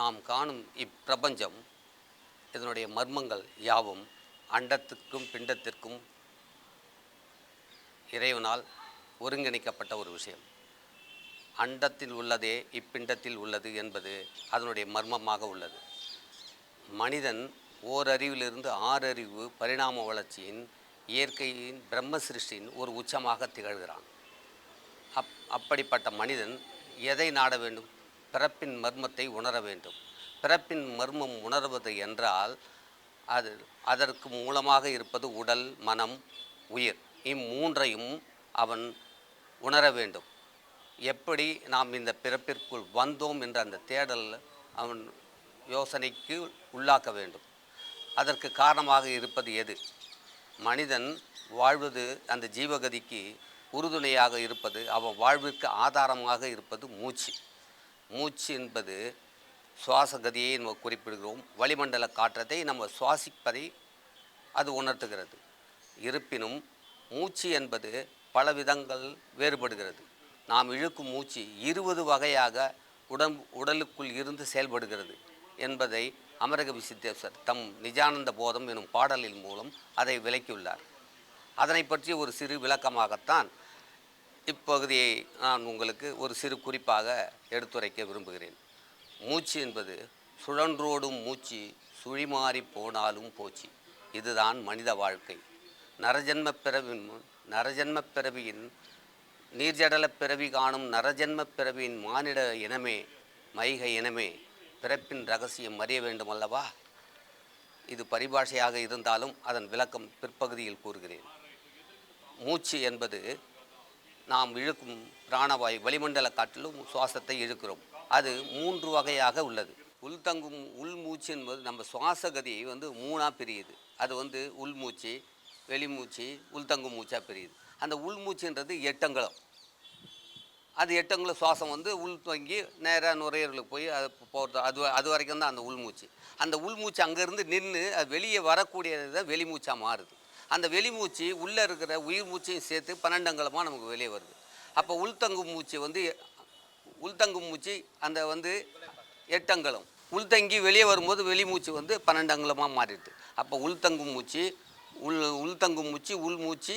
நாம் காணும் இப்பிரபஞ்சம் இதனுடைய மர்மங்கள் யாவும் அண்டத்துக்கும் பிண்டத்திற்கும் இறைவனால் ஒருங்கிணைக்கப்பட்ட ஒரு விஷயம். அண்டத்தில் உள்ளதே இப்பிண்டத்தில் உள்ளது என்பது அதனுடைய மர்மமாக உள்ளது. மனிதன் ஓரறிவிலிருந்து ஆறறிவு பரிணாம வளர்ச்சியின் இயற்கையின் பிரம்ம சிருஷ்டியின் ஒரு உச்சமாக திகழ்கிறான். அப் அப்படிப்பட்ட மனிதன் எதை நாட வேண்டும்? பிறப்பின் மர்மத்தை உணர வேண்டும். பிறப்பின் மர்மம் உணர்வது என்றால் அது அதற்கு மூலமாக இருப்பது உடல் மனம் உயிர். இம்மூன்றையும் அவன் உணர வேண்டும். எப்படி நாம் இந்த பிறப்பிற்குள் வந்தோம் என்ற அந்த தேடல் அவன் யோசனைக்கு உள்ளாக்க வேண்டும். அதற்கு காரணமாக இருப்பது எது? மனிதன் வாழ்வது அந்த ஜீவகதிக்கு உறுதுணையாக இருப்பது அவன் வாழ்விற்கு ஆதாரமாக இருப்பது மூச்சு. மூச்சு என்பது சுவாசகதியை நம்ம குறிப்பிடுகிறோம். வளிமண்டல காற்றத்தை நம்ம சுவாசிப்பதை அது உணர்த்துகிறது. இருப்பினும் மூச்சு என்பது பல விதங்கள் வேறுபடுகிறது. நாம் இழுக்கும் மூச்சு இருபது வகையாக உடம்பு உடலுக்குள் இருந்து செயல்படுகிறது என்பதை அமரக விசித்தேஸ்வர் தம் நிஜானந்த போதம் எனும் பாடலின் மூலம் அதை விளக்கியுள்ளார். அதனை பற்றி ஒரு சிறு விளக்கமாகத்தான் இப்பகுதியை நான் உங்களுக்கு ஒரு சிறு குறிப்பாக எடுத்துரைக்க விரும்புகிறேன். மூச்சு என்பது சுழன்றோடும் மூச்சு சுழிமாறி போனாலும் போச்சு. இதுதான் மனித வாழ்க்கை. நரஜன்ம பிறவின் முன் நரஜன்ம பிறவியின் நீர்ஜடல பிறவி காணும் நரஜன்ம பிறவியின் மானிட இனமே மைக இனமே பிறப்பின் ரகசியம் அறிய வேண்டும் அல்லவா? இது பரிபாஷையாக இருந்தாலும் அதன் விளக்கம் பிற்பகுதியில் கூறுகிறேன். மூச்சு என்பது நாம் இழுக்கும் பிராணவாயு வளிமண்டல காற்றிலும் சுவாசத்தை இழுக்கிறோம். அது மூன்று வகையாக உள்ளது. உள்தங்கும் உள்மூச்சு என்பது நம்ம சுவாசகதியை வந்து மூணாக பிரியுது. அது வந்து உள்மூச்சு வெளிமூச்சு உள்தங்கும் மூச்சாக பிரியுது. அந்த உள்மூச்சுன்றது எட்டங்குளம் அது எட்டங்குல சுவாசம் வந்து உள் தங்கி நேராக நுரையீரலுக்கு போய் அது போகிறது அது அது வரைக்கும் தான் அந்த உள்மூச்சு அந்த உள்மூச்சு அங்கேருந்து நின்று அது வெளியே வரக்கூடியது தான் வெளிமூச்சாக மாறுது. அந்த வெளிமூச்சு உள்ளே இருக்கிற உயிர் மூச்சையும் சேர்த்து பன்னெண்டங்கலமாக நமக்கு வெளியே வருது. அப்போ உள்தங்கும் மூச்சு வந்து உள்தங்கும் மூச்சு அந்த வந்து எட்டங்கலம் உள்தங்கி வெளியே வரும்போது வெளிமூச்சு வந்து பன்னெண்டங்கலமாக மாறிடுது. அப்போ உள்தங்கும் மூச்சு உள் உள்தங்கும் மூச்சு உள்மூச்சு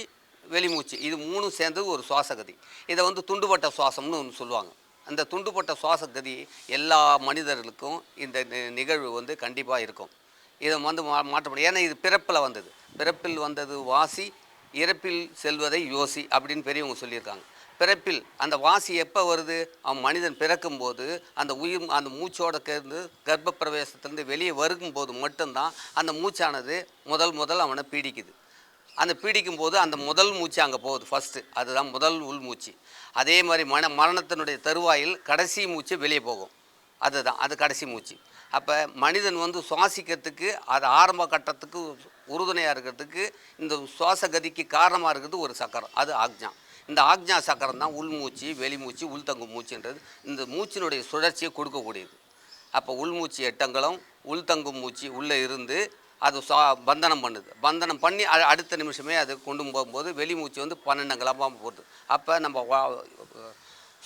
வெளிமூச்சு. இது மூணும் சேர்ந்தது ஒரு சுவாசகதி. இதை வந்து துண்டுபட்ட சுவாசம்னு ஒன்று சொல்லுவாங்க. அந்த துண்டுபட்ட சுவாசகதி எல்லா மனிதர்களுக்கும் இந்த நிகழ்வு வந்து கண்டிப்பாக இருக்கும். இதை வந்து மா மாற்ற முடியும் ஏன்னா இது பிறப்பில் வந்தது. பிறப்பில் வந்தது வாசி இறப்பில் செல்வதை யோசி அப்படின்னு பெரியவங்க சொல்லியிருக்காங்க. பிறப்பில் அந்த வாசி எப்போ வருது? அவன் மனிதன் பிறக்கும்போது அந்த உயிர் அந்த மூச்சோட சேர்ந்து கர்ப்ப பிரவேசத்திலேருந்து வெளியே வருகும்போது மட்டும்தான் அந்த மூச்சானது முதல் முதல் அவனை பீடிக்குது. அந்த பீடிக்கும் போது அந்த முதல் மூச்சு அங்கே போகுது ஃபஸ்ட்டு அதுதான் முதல் உள் மூச்சு. அதே மாதிரி மன மரணத்தினுடைய தருவாயில் கடைசி மூச்சு வெளியே போகும். அதுதான் அது கடைசி மூச்சு. அப்போ மனிதன் வந்து சுவாசிக்கிறதுக்கு அது ஆரம்ப கட்டத்துக்கு உறுதுணையாக இருக்கிறதுக்கு இந்த சுவாச கதிக்கு காரணமாக இருக்கிறது ஒரு சக்கரம் அது ஆக்ஞா. இந்த ஆக்ஞா சக்கரம் தான் உள்மூச்சு வெளிமூச்சு உள்தங்கும் மூச்சுன்றது இந்த மூச்சினுடைய சுழற்சியை கொடுக்கக்கூடியது. அப்போ உள்மூச்சு எட்டங்களும் உள்தங்கும் மூச்சு உள்ளே இருந்து அது சுவா பந்தனம் பண்ணுது. பந்தனம் பண்ணி அ- அடுத்த நிமிஷமே அது கொண்டு போகும்போது வெளிமூச்சு வந்து பன்னெண்டு கிளம்பாமல் போகுது. அப்போ நம்ம வா-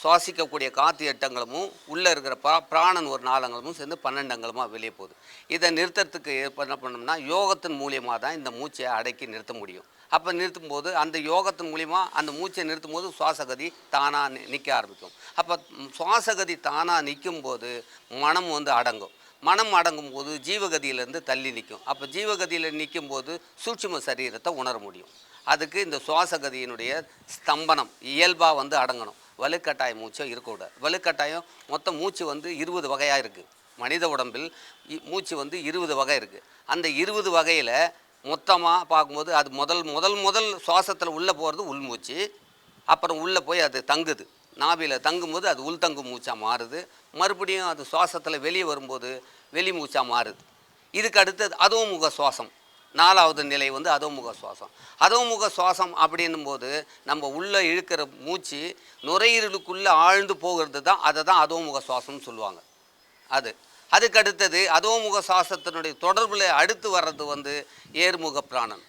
சுவாசிக்கக்கூடிய காற்று எட்டங்களும் உள்ளே இருக்கிற பா பிராணன் ஒரு நாலங்களும் சேர்ந்து பன்னெண்டங்கலமாக வெளியே போகுது. இதை நிறுத்தறதுக்கு என்ன பண்ணோம்னா யோகத்தின் மூலியமாக தான் இந்த மூச்சை அடக்கி நிறுத்த முடியும். அப்போ நிறுத்தும் போது அந்த யோகத்தின் மூலிமா அந்த மூச்சை நிறுத்தும் போது சுவாசகதி தானாக நிற்க ஆரம்பிக்கும். அப்போ சுவாசகதி தானாக நிற்கும் போது மனம் வந்து அடங்கும். மனம் அடங்கும் போது ஜீவகதியிலேருந்து தள்ளி நிற்கும் அப்போ ஜீவகதியில் நிற்கும் போது சூட்சும சரீரத்தை உணர முடியும். அதுக்கு இந்த சுவாசகதியினுடைய ஸ்தம்பனம் இயல்பாக வந்து அடங்கணும். வலுக்கட்டாய மூச்சும் இருக்கக்கூடாது. வலுக்கட்டாயம் மொத்தம் மூச்சு வந்து இருபது வகையாக இருக்குது மனித உடம்பில் இ- மூச்சு வந்து இருபது வகை இருக்குது அந்த இருபது வகையில் மொத்தமாக பார்க்கும்போது அது முதல் முதல் முதல் சுவாசத்தில் உள்ளே போகிறது உள்மூச்சு அப்புறம் உள்ளே போய் அது தங்குது. நாபியில் தங்கும்போது அது உள் தங்கும் மூச்சாக மாறுது. மறுபடியும் அது சுவாசத்தில் வெளியே வரும்போது வெளி மூச்சாக மாறுது. இதுக்கு அடுத்தது அதுவும் முக சுவாசம் நாலாவது நிலை வந்து அதோமுக சுவாசம் அதோமுக சுவாசம் அப்படின்னும் போது நம்ம உள்ளே இழுக்கிற மூச்சு நுரையீரலுக்குள்ளே ஆழ்ந்து போகிறது தான் அதை தான் அதோமுக சுவாசம்னு சொல்லுவாங்க. அது. அதுக்கு அடுத்தது அதோமுக சுவாசத்தினுடைய தொடர்பில் அடுத்து வர்றது வந்து ஏர்முக பிராணன்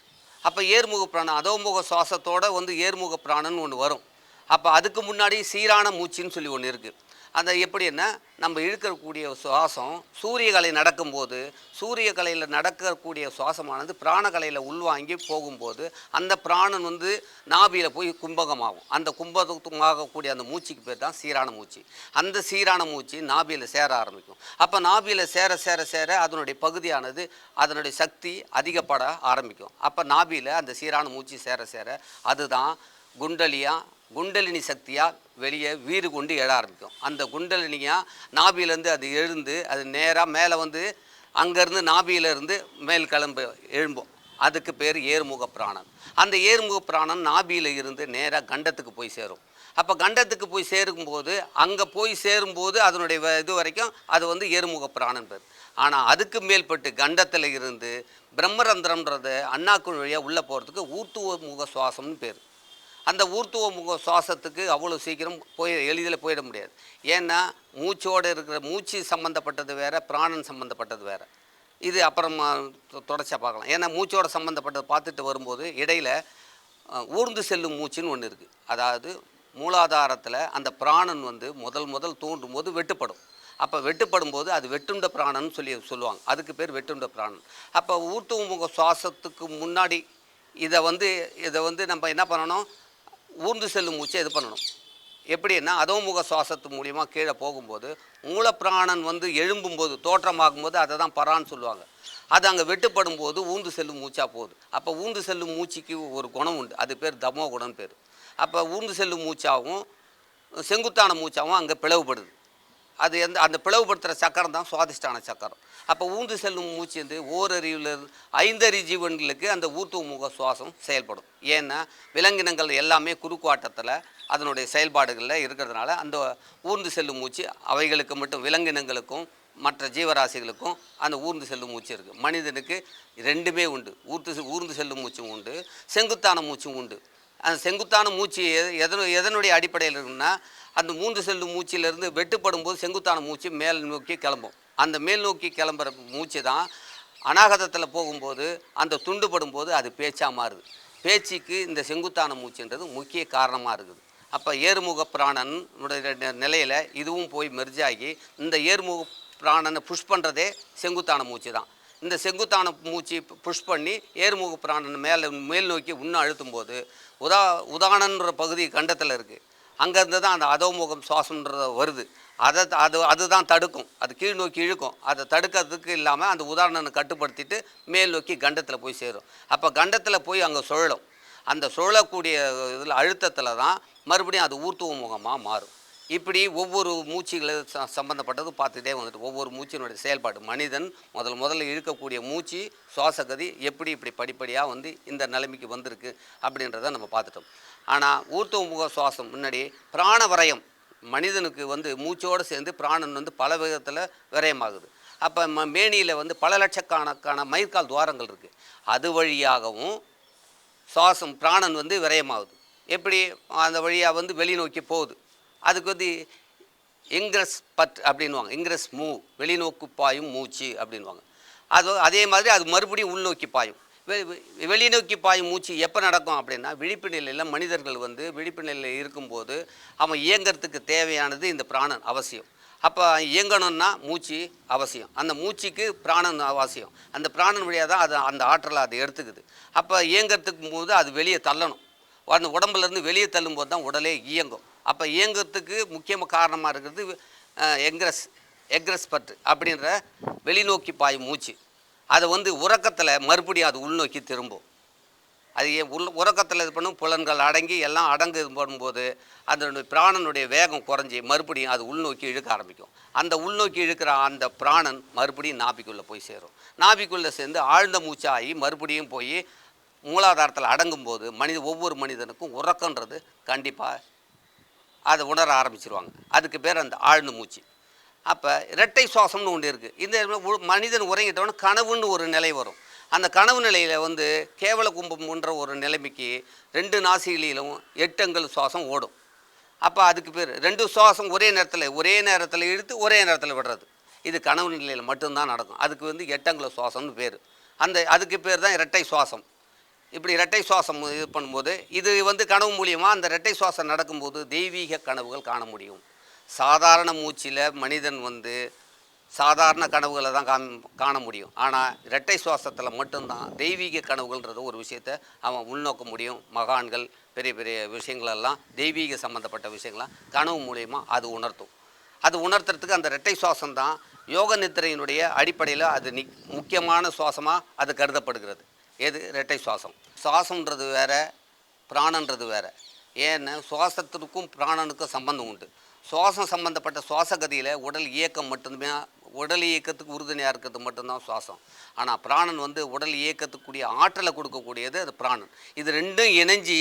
அப்போ ஏர்முக பிராணன் அதோமுக சுவாசத்தோடு வந்து ஏர்முக பிராணன் ஒன்று வரும். அப்போ அதுக்கு முன்னாடி சீரான மூச்சுன்னு சொல்லி ஒன்று இருக்குது அந்த எப்படின்னா நம்ம இழுக்கக்கூடிய சுவாசம் சூரியகலை நடக்கும்போது சூரியகலையில் நடக்கக்கூடிய சுவாசமானது பிராணகலையில் உள்வாங்கி போகும்போது அந்த பிராணன் வந்து நாபியில் போய் கும்பகமாகும். அந்த கும்பகமாகக்கூடிய அந்த மூச்சுக்கு பேர் தான் சீரான மூச்சு. அந்த சீரான மூச்சு நாபியில் சேர ஆரம்பிக்கும். அப்போ நாபியில் சேர சேர சேர அதனுடைய பகுதியானது அதனுடைய சக்தி அதிகப்பட ஆரம்பிக்கும். அப்போ நாபியில் அந்த சீரான மூச்சு சேர சேர அதுதான் குண்டலியாக குண்டலினி சக்தியாக வெளியே வீறு கொண்டு எழ ஆரம்பிக்கும். அந்த குண்டலினியாக நாபியிலேருந்து அது எழுந்து அது நேராக மேலே வந்து அங்கேருந்து நாபியிலேருந்து மேல் கிளம்பு எழும்போம். அதுக்கு பேர் ஏர்முக பிராணன். அந்த ஏர்முக பிராணன் நாபியில் இருந்து நேராக கண்டத்துக்கு போய் சேரும். அப்போ கண்டத்துக்கு போய் சேரும்போது அங்கே போய் சேரும்போது அதனுடைய வ- இது வரைக்கும் அது வந்து ஏர்முக பிராணன் பேர். ஆனால் அதுக்கு மேல்பட்டு கண்டத்தில் இருந்து பிரம்மரந்திரம்ன்றது அண்ணாக்குள் வழியாக உள்ளே போகிறதுக்கு ஊர்த்துவ முக சுவாசம்னு பேர். அந்த ஊர்த்துவ முக சுவாசத்துக்கு அவ்வளோ சீக்கிரம் போய் எளிதில் போயிட முடியாது. ஏன்னா மூச்சோடு இருக்கிற மூச்சு சம்மந்தப்பட்டது வேறு பிராணன் சம்மந்தப்பட்டது வேறு. இது அப்புறமா தொ- பார்க்கலாம். ஏன்னா மூச்சோட சம்மந்தப்பட்டது பார்த்துட்டு வரும்போது இடையில் ஊர்ந்து செல்லும் மூச்சுன்னு ஒன்று இருக்குது அதாவது மூலாதாரத்தில் அந்த பிராணன் வந்து முதல் முதல் தோன்றும் போது வெட்டுப்படும். அப்போ வெட்டுப்படும் போது அது வெட்டுண்ட பிராணன் சொல்லி சொல்லுவாங்க. அதுக்கு பேர் வெட்டுண்ட பிராணன். அப்போ ஊர்த்துவ முக சுவாசத்துக்கு முன்னாடி இதை வந்து இதை வந்து நம்ம என்ன பண்ணணும்? ஊர்ந்து செல்லும் மூச்சை இது பண்ணணும். எப்படின்னா அதோமுக சுவாசத்து மூலியமாக கீழே போகும்போது மூலப்பிராணன் வந்து எழும்பும்போது தோற்றமாகும்போது அதை தான் பரான்னு சொல்லுவாங்க. அது அங்கே வெட்டுப்படும் போது ஊந்து செல்லும் மூச்சாக போகுது. அப்போ ஊந்து செல்லும் மூச்சுக்கு ஒரு குணம் உண்டு. அது பேர் தமோ குணம் பேர். அப்போ ஊந்து செல்லும் மூச்சாவும் செங்குத்தான மூச்சாவும் அங்கே பிளவுபடுது. அது எந்த அந்த பிளவுபடுத்துகிற சக்கரம் தான் சுவாதிஷ்டான சக்கரம். அப்போ ஊந்து செல்லும் மூச்சு வந்து ஓரறிவில் ஐந்தறி ஜீவன்களுக்கு அந்த ஊர்த்துவ முக சுவாசம் செயல்படும். ஏன்னா விலங்கினங்கள் எல்லாமே குறுக்குவாட்டத்தில் அதனுடைய செயல்பாடுகளில் இருக்கிறதுனால அந்த ஊர்ந்து செல்லும் மூச்சு அவைகளுக்கு மட்டும் விலங்கினங்களுக்கும் மற்ற ஜீவராசிகளுக்கும் அந்த ஊர்ந்து செல்லும் மூச்சு இருக்குது மனிதனுக்கு ரெண்டுமே உண்டு. ஊர்த்து செ- ஊர்ந்து செல்லும் மூச்சும் உண்டு. செங்குத்தான மூச்சும் உண்டு. அந்த செங்குத்தான மூச்சு எது- எதனு எதனுடைய அடிப்படையில் இருக்குன்னா அந்த மூன்று செல்லு மூச்சிலிருந்து வெட்டுப்படும் போது செங்குத்தான மூச்சு மேல் நோக்கி கிளம்பும். அந்த மேல் நோக்கி கிளம்புற மூச்சு தான் அநாகதத்தில் போகும்போது அந்த துண்டுபடும் போது அது பேச்சாக மாறுது. பேச்சுக்கு இந்த செங்குத்தான மூச்சுன்றது முக்கிய காரணமாக இருக்குது. அப்போ ஏறுமுக பிராணனுடைய நிலையில் இதுவும் போய் மெர்ஜ் ஆகி இந்த ஏறுமுக பிராணனை புஷ் பண்ணுறதே செங்குத்தான மூச்சு தான். இந்த செங்குத்தான மூச்சு புஷ் பண்ணி ஏறுமுக பிராணன் மேலே மேல் நோக்கி இன்னும் அழுத்தும் போது உதா உதானன்ற பகுதி கண்டத்தில் இருக்குது அங்கேருந்து தான் அந்த அதோமுகம் சுவாசம்ன்றது வருது. அதை அது அதுதான் தடுக்கும். அது கீழ் நோக்கி இழுக்கும். அதை தடுக்கிறதுக்கு இல்லாமல் அந்த உதாரணனை கட்டுப்படுத்திட்டு மேல் நோக்கி கண்டத்தில் போய் சேரும். அப்போ கண்டத்தில் போய் அங்கே சுழலும். அந்த சுழலக்கூடிய இதில் அழுத்தத்தில் தான் மறுபடியும் அது ஊர்த்துவ முகமாக மாறும். இப்படி ஒவ்வொரு மூச்சுகளை ச சம்மந்தப்பட்டது பார்த்துட்டே வந்துட்டு ஒவ்வொரு மூச்சினுடைய செயல்பாடு. மனிதன் முதல் முதல்ல இழுக்கக்கூடிய மூச்சு சுவாசகதி எப்படி இப்படி படிப்படியாக வந்து இந்த நிலைமைக்கு வந்திருக்கு அப்படின்றத நம்ம பார்த்துட்டோம். ஆனால் ஊர்த்துவ முக சுவாசம் முன்னாடி பிராண விரயம். மனிதனுக்கு வந்து மூச்சோடு சேர்ந்து பிராணன் வந்து பல விதத்தில் விரயமாகுது. அப்போ ம மேனியில் வந்து பல லட்சக்கணக்கான மயிர்கால் துவாரங்கள் இருக்குது அது வழியாகவும் சுவாசம் பிராணன் வந்து விரயமாகுது. எப்படி? அந்த வழியாக வந்து வெளிநோக்கி போகுது. அதுக்கு வந்து இங்கிரஸ் பட் அப்படின்வாங்க இங்கிரஸ் மூ வெளிநோக்கு பாயும் மூச்சு அப்படின்வாங்க அது அதே மாதிரி அது மறுபடியும் உள்நோக்கி பாயும். வெ- வெ- வெளிநோக்கி பாயும் மூச்சு எப்போ நடக்கும் அப்படின்னா விழிப்பு நிலையில் மனிதர்கள் வந்து விழிப்பு நிலையில் இருக்கும்போது அவன் இயங்கிறதுக்கு தேவையானது இந்த பிராணன் அவசியம். அப்போ இயங்கணும்னா மூச்சு அவசியம். அந்த மூச்சுக்கு பிராணன் அவசியம். அந்த பிராணன் வழியாக தான் அது அந்த ஆற்றலை அது எடுத்துக்குது. அப்போ இயங்கிறதுக்கு போது அது வெளியே தள்ளணும். அந்த உடம்புலேருந்து வெளியே தள்ளும்போது தான் உடலே இயங்கும். அப்போ இயங்குறதுக்கு முக்கியமாக காரணமாக இருக்கிறது எக்ரஸ் எக்ரஸ் பற்று அப்படின்ற வெளிநோக்கி பாயும் மூச்சு. அதை வந்து உறக்கத்தில் மறுபடியும் அது உள்நோக்கி திரும்பும். அது உள் உறக்கத்தில் இது பண்ணும் புலன்கள் அடங்கி எல்லாம் அடங்கு இது பண்ணும்போது அதனுடைய பிராணனுடைய வேகம் குறைஞ்சி மறுபடியும் அது உள்நோக்கி இழுக்க ஆரம்பிக்கும். அந்த உள்நோக்கி இழுக்கிற அந்த பிராணன் மறுபடியும் நாபிக்குள்ளே போய் சேரும். நாபிக்குள்ளே சேர்ந்து ஆழ்ந்த மூச்சாகி மறுபடியும் போய் மூலாதாரத்தில் அடங்கும்போது மனித ஒவ்வொரு மனிதனுக்கும் உறக்கன்றது கண்டிப்பாக அதை உணர ஆரம்பிச்சிருவாங்க. அதுக்கு பேர் அந்த ஆழ்ந்து மூச்சு. அப்போ இரட்டை சுவாசம்னு ஒன்று இருக்குது இந்த மனிதன் உறங்கிட்டவன கனவுன்னு ஒரு நிலை வரும். அந்த கனவு நிலையில் வந்து கேவல கும்பம்ன்ற ஒரு நிலைமைக்கு ரெண்டு நாசிகளிலும் எட்டங்கள் சுவாசம் ஓடும். அப்போ அதுக்கு பேர் ரெண்டு சுவாசம் ஒரே நேரத்தில் ஒரே நேரத்தில் இழுத்து ஒரே நேரத்தில் விடுறது. இது கனவு நிலையில் மட்டும்தான் நடக்கும். அதுக்கு வந்து எட்டங்குல சுவாசம்னு பேர். அந்த அதுக்கு பேர் தான் இரட்டை சுவாசம். இப்படி இரட்டை சுவாசம் இது பண்ணும்போது இது வந்து கனவு மூலியமாக அந்த இரட்டை சுவாசம் நடக்கும்போது தெய்வீக கனவுகள் காண முடியும். சாதாரண மூச்சில் மனிதன் வந்து சாதாரண கனவுகளை தான் காண காண முடியும். ஆனால் இரட்டை சுவாசத்தில் மட்டும்தான் தெய்வீக கனவுகள்ன்றது ஒரு விஷயத்தை அவன் உள்நோக்க முடியும். மகான்கள் பெரிய பெரிய விஷயங்களெல்லாம் தெய்வீக சம்மந்தப்பட்ட விஷயங்கள்லாம் கனவு மூலியமாக அது உணர்த்தும். அது உணர்த்துறதுக்கு அந்த இரட்டை சுவாசம் தான் யோக நித்திரையினுடைய அடிப்படையில் அது நி முக்கியமான சுவாசமாக அது கருதப்படுகிறது. எது? இரட்டை சுவாசம். சுவாசம்ன்றது வேற பிராணன்றது வேற. ஏன்னா சுவாசத்திற்கும் பிராணனுக்கும் சம்பந்தம் உண்டு. சுவாசம் சம்பந்தப்பட்ட சுவாச கதியில் உடல் இயக்கம் மட்டுமே உடல் இயக்கத்துக்கு உறுதுணையாக இருக்கிறது மட்டும்தான் சுவாசம். ஆனால் பிராணன் வந்து உடல் இயக்கத்துக்குரிய ஆற்றலை கொடுக்கக்கூடியது அது பிராணன். இது ரெண்டும் இணைஞ்சி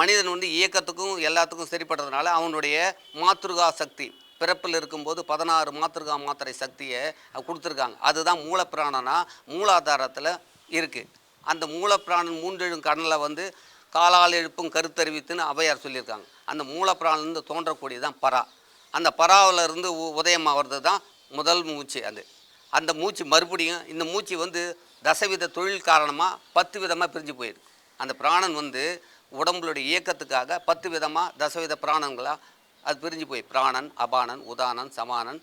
மனிதன் வந்து இயக்கத்துக்கும் எல்லாத்துக்கும் சரிப்படுறதுனால அவனுடைய மாத்திருகா சக்தி பிறப்பில் இருக்கும்போது பதினாறு மாத்திருகா மாத்திரை சக்தியை கொடுத்துருக்காங்க. அதுதான் மூலப்பிராணனா மூலாதாரத்தில் இருக்குது அந்த மூலப்பிராணன் மூன்றெழும் கடனில் வந்து காலால் எழுப்பும் கருத்தறிவித்துன்னு அவையார் சொல்லியிருக்காங்க. அந்த மூலப்பிராணிலிருந்து தோன்றக்கூடியதான் பரா அந்த பராவிலிருந்து உ- உதயமாகிறது தான் முதல் மூச்சு அது. அந்த மூச்சு மறுபடியும் இந்த மூச்சு வந்து தசவித தொழில் காரணமாக பத்து விதமாக பிரிஞ்சு போயிருக்கு. அந்த பிராணன் வந்து உடம்புடைய இயக்கத்துக்காக பத்து விதமாக தசவித பிராணங்களாக அது பிரிஞ்சு போய் பிராணன் அபானன் உதானன் சமானன்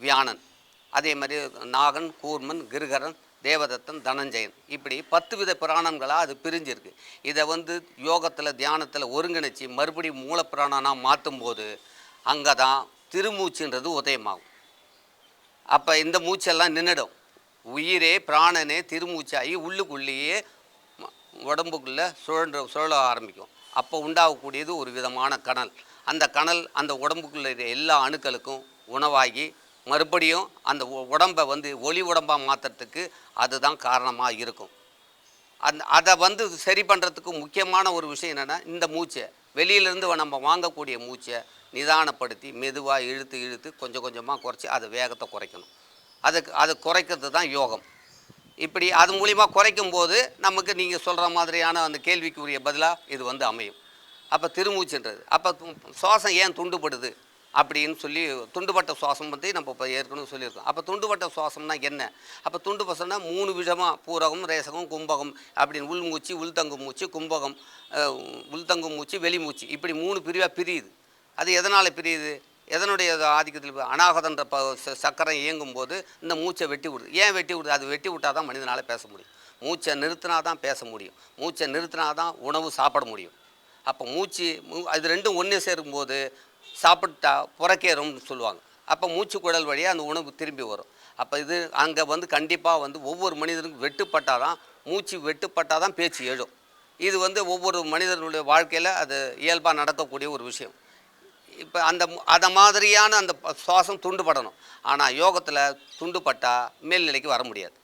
வியானன் அதே மாதிரி நாகன் கூர்மன் கிருகரன் தேவதத்தன் தனஞ்சயன். இப்படி பத்து வித பிராணங்களாக அது பிரிஞ்சிருக்கு. இதை வந்து யோகத்தில் தியானத்தில் ஒருங்கிணைச்சி மறுபடியும் மூலப்புராணனாக மாற்றும் போது அங்கே தான் திருமூச்சுன்றது உதயமாகும். அப்போ இந்த மூச்செல்லாம் நின்றுடும் உயிரே பிராணனே திருமூச்சாகி உள்ளுக்குள்ளேயே உடம்புக்குள்ளே சுழன்ற சுழல ஆரம்பிக்கும். அப்போ உண்டாகக்கூடியது ஒரு விதமான கனல். அந்த கனல் அந்த உடம்புக்குள்ள இருக்கிற எல்லா அணுக்களுக்கும் உணவாகி மறுபடியும் அந்த உடம்பை வந்து ஒளி உடம்பாக மாற்றுறதுக்கு அதுதான் காரணமாக இருக்கும். அந் அதை வந்து சரி பண்ணுறதுக்கு முக்கியமான ஒரு விஷயம் என்னென்னா இந்த மூச்சை வெளியிலேருந்து நம்ம வாங்கக்கூடிய மூச்சை நிதானப்படுத்தி மெதுவாக இழுத்து இழுத்து கொஞ்சம் கொஞ்சமாக குறைச்சி அது வேகத்தை குறைக்கணும். அதுக்கு அது குறைக்கிறது தான் யோகம். இப்படி அது மூலிமா குறைக்கும் போது நமக்கு நீங்கள் சொல்கிற மாதிரியான அந்த கேள்விக்குரிய பதிலாக இது வந்து அமையும். அப்போ திருமூச்சுன்றது. அப்போ சுவாசம் ஏன் துண்டுபடுது? அப்படின்னு சொல்லி துண்டுபட்ட சுவாசம் பற்றி நம்ம இப்போ ஏற்கனவே சொல்லியிருக்கோம். அப்போ துண்டுபட்ட சுவாசம்னா என்ன? அப்போ துண்டு பசம்னா மூணு விதமாக பூரகம் ரேசகம் கும்பகம் அப்படின்னு உள்மூச்சு உள்தங்கு மூச்சு கும்பகம் உள்தங்கு மூச்சு வெளிமூச்சு இப்படி மூணு பிரிவாக பிரியுது. அது எதனால் பிரியுது? எதனுடைய ஆதிக்கத்தில் அனாகதன்ற ப ச- சக்கரம் இயங்கும் போது இந்த மூச்சை வெட்டி விடுது. ஏன் வெட்டி விடுது? அது வெட்டி விட்டால் தான் மனிதனால் பேச முடியும். மூச்சை நிறுத்தினா தான் பேச முடியும். மூச்சை நிறுத்தினா தான் உணவு சாப்பிட முடியும். அப்போ மூச்சு மூ- அது ரெண்டும் ஒன்று சேரும்போது சாப்பிட்டா புறக்கேறும்னு சொல்லுவாங்க. அப்போ மூச்சு குடல் வழியாக அந்த உணவு திரும்பி வரும். அப்போ இது அங்கே வந்து கண்டிப்பாக வந்து ஒவ்வொரு மனிதனுக்கும் வெட்டுப்பட்டால் தான் மூச்சு வெட்டுப்பட்டால் தான் பேச்சு எழும். இது வந்து ஒவ்வொரு மனிதனுடைய வாழ்க்கையில் அது இயல்பாக நடக்கக்கூடிய ஒரு விஷயம். இப்போ அந்த அதை மாதிரியான அந்த சுவாசம் துண்டுபடணும். ஆனால் யோகத்தில் துண்டுபட்டால் மேல்நிலைக்கு வர முடியாது.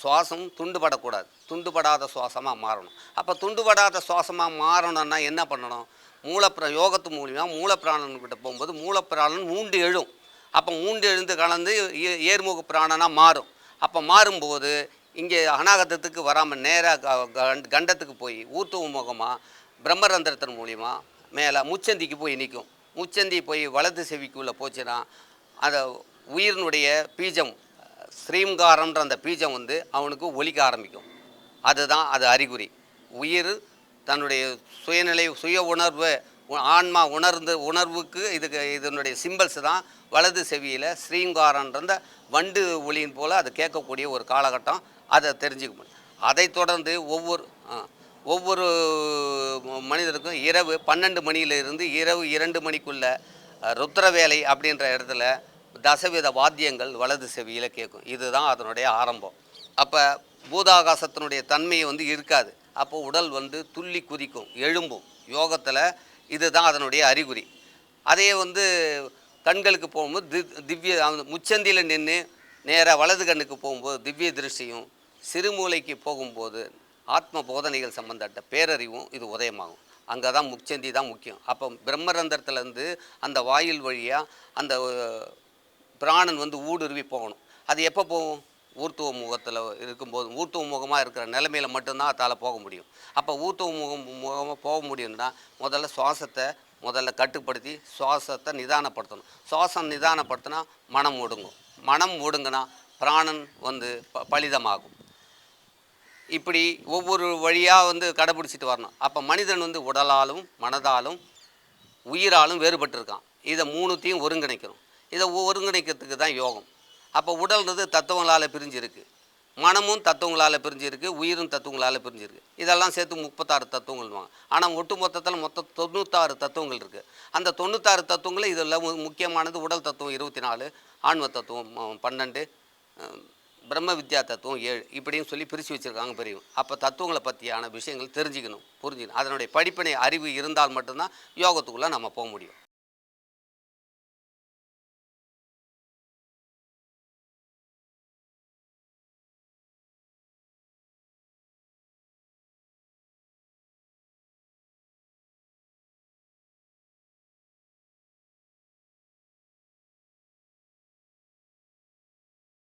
சுவாசம் துண்டுபடக்கூடாது. துண்டுபடாத சுவாசமாக மாறணும். அப்போ துண்டுபடாத சுவாசமாக மாறணும்னா என்ன பண்ணணும்? மூலப்பிர யோகத்து மூலியமாக மூலப்பிராணன்கிட்ட போகும்போது மூலப்பிராணன் மூண்டு எழும். அப்போ மூண்டு எழுந்து கலந்து ஏ- ஏர்முக பிராணனாக மாறும். அப்போ மாறும்போது இங்கே அநாகதத்துக்கு வராமல் நேராக கண்டத்துக்கு போய் ஊர்த்துவ முகமாக பிரம்மரந்திரத்தின் மூலியமாக மேலே முச்சந்திக்கு போய் நிற்கும் முச்சந்தி போய் வலது செவிக்குள்ளே போச்சுன்னா அந்த உயிரினுடைய பீஜம் ஸ்ரீம்காரன்ற அந்த பீஜம் வந்து அவனுக்கு ஒலிக்க ஆரம்பிக்கும். அதுதான் அது அறிகுறி. உயிர் தன்னுடைய சுயநிலை சுய உணர்வு ஆன்மா உணர்ந்து உணர்வுக்கு இதுக்கு இதனுடைய சிம்பிள்ஸ் தான் வலது செவியில் ஸ்ரீங்காரன்ற வண்டு ஒளியின் போல் அது கேட்கக்கூடிய ஒரு காலகட்டம். அதை தெரிஞ்சுக்க முடியும். அதை தொடர்ந்து ஒவ்வொரு ஒவ்வொரு மனிதருக்கும் இரவு பன்னெண்டு மணியிலிருந்து இரவு இரண்டு மணிக்குள்ள ருத்ரவேலை அப்படின்ற இடத்துல தசவித வாத்தியங்கள் வலது செவியில் கேட்கும். இதுதான் அதனுடைய ஆரம்பம். அப்போ பூதாகாசத்தினுடைய தன்மை வந்து இருக்காது. அப்போ உடல் வந்து துள்ளி குதிக்கும் எழும்பும். யோகத்தில் இதுதான் அதனுடைய அறிகுறி. அதே வந்து கண்களுக்கு போகும்போது தி திவ்ய முச்சந்தியில் நின்று நேராக வலது கண்ணுக்கு போகும்போது திவ்ய திருஷ்டியும் சிறுமூலைக்கு போகும்போது ஆத்ம போதனைகள் சம்பந்தப்பட்ட பேரறிவும் இது உதயமாகும். அங்கே தான் முச்சந்தி தான் முக்கியம். அப்போ பிரம்மரந்திரத்துலேருந்து அந்த வாயில் வழியாக அந்த பிராணன் வந்து ஊடுருவி போகணும். அது எப்போ போகும்? ஊர்த்துவ முகத்தில் இருக்கும்போது ஊர்த்துவ முகமாக இருக்கிற நிலைமையில் மட்டும்தான் அதால் போக முடியும். அப்போ ஊர்த்துவ முகம் முகமாக போக முடியும்னா முதல்ல சுவாசத்தை முதல்ல கட்டுப்படுத்தி சுவாசத்தை நிதானப்படுத்தணும். சுவாசம் நிதானப்படுத்தினா மனம் ஒடுங்கும். மனம் ஒடுங்கினா பிராணன் வந்து ப பலிதமாகும். இப்படி ஒவ்வொரு வழியாக வந்து கடைபிடிச்சிட்டு வரணும். அப்போ மனிதன் வந்து உடலாலும் மனதாலும் உயிராலும் வேறுபட்டிருக்கான். இதை மூணுத்தையும் ஒருங்கிணைக்கணும். இதை ஒருங்கிணைக்கிறதுக்கு தான் யோகம். அப்போ உடல்ன்றது தத்துவங்களால் பிரிஞ்சிருக்கு. மனமும் தத்துவங்களால் பிரிஞ்சிருக்கு உயிரும் தத்துவங்களால் பிரிஞ்சிருக்கு. இதெல்லாம் சேர்த்து முப்பத்தாறு தத்துவங்கள்வாங்க ஆனால் ஒட்டு மொத்தத்தில் மொத்தம் தொண்ணூத்தாறு தத்துவங்கள் இருக்குது அந்த தொண்ணூத்தாறு தத்துவங்களில் இதில் முக்கியமானது உடல் தத்துவம் இருபத்தி நாலு ஆன்ம தத்துவம் பன்னெண்டு பிரம்ம வித்யா தத்துவம் ஏழு இப்படின்னு சொல்லி பிரித்து வச்சுருக்காங்க பெரியவங்க. அப்போ தத்துவங்களை பற்றியான விஷயங்கள் தெரிஞ்சுக்கணும் புரிஞ்சுக்கணும். அதனுடைய படிப்பினை அறிவு இருந்தால் மட்டும்தான் யோகத்துக்குள்ளே நம்ம போக முடியும்.